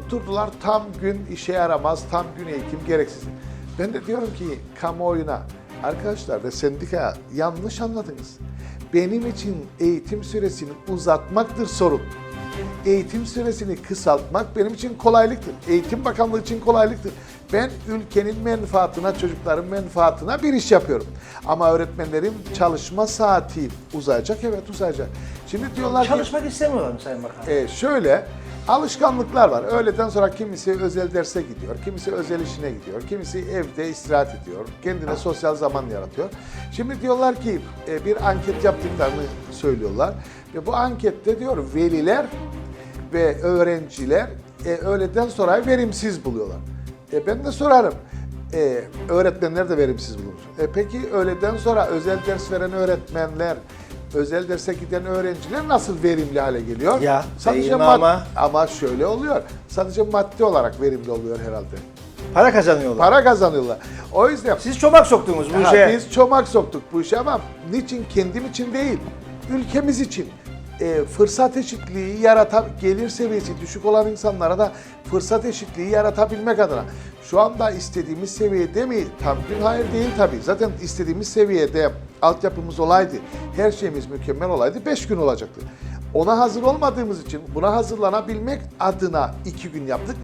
tutturdular tam gün işe yaramaz, tam gün eğitim gereksiz. Ben de diyorum ki kamuoyuna, arkadaşlar ve sendika yanlış anladınız. Benim için eğitim süresini uzatmaktır sorun. Eğitim süresini kısaltmak benim için kolaylıktır. Eğitim Bakanlığı için kolaylıktır. Ben ülkenin menfaatına, çocukların menfaatına bir iş yapıyorum. Ama öğretmenlerin çalışma saati uzayacak, evet uzayacak. Şimdi diyorlar ki... Çalışmak istemiyorlar mı Sayın Bakan? E, şöyle alışkanlıklar var. Öğleden sonra kimisi özel derse gidiyor, kimisi özel işine gidiyor, kimisi evde istirahat ediyor, kendine sosyal zaman yaratıyor. Şimdi diyorlar ki e, bir anket yaptıklarını söylüyorlar ve bu ankette diyor veliler ve öğrenciler e, öğleden sonra verimsiz buluyorlar. E, ben de sorarım. E, öğretmenler de verimsiz bulur. E, peki öğleden sonra özel ders veren öğretmenler, özel derse giden öğrenciler nasıl verimli hale geliyor? Ya, Sadece mad- ama? ama şöyle oluyor. Sadece maddi olarak verimli oluyor herhalde. Para kazanıyorlar. Para kazanıyorlar. O yüzden Siz çomak soktunuz bu işe. biz çomak soktuk bu işe ama niçin? Kendim için değil, ülkemiz için. E, fırsat eşitliği yarata gelir seviyesi düşük olan insanlara da fırsat eşitliği yaratabilmek adına. Şu anda istediğimiz seviyede mi? Tam gün hayır değil tabii. Zaten istediğimiz seviyede altyapımız olaydı, her şeyimiz mükemmel olaydı 5 gün olacaktı. Ona hazır olmadığımız için buna hazırlanabilmek adına iki gün yaptık.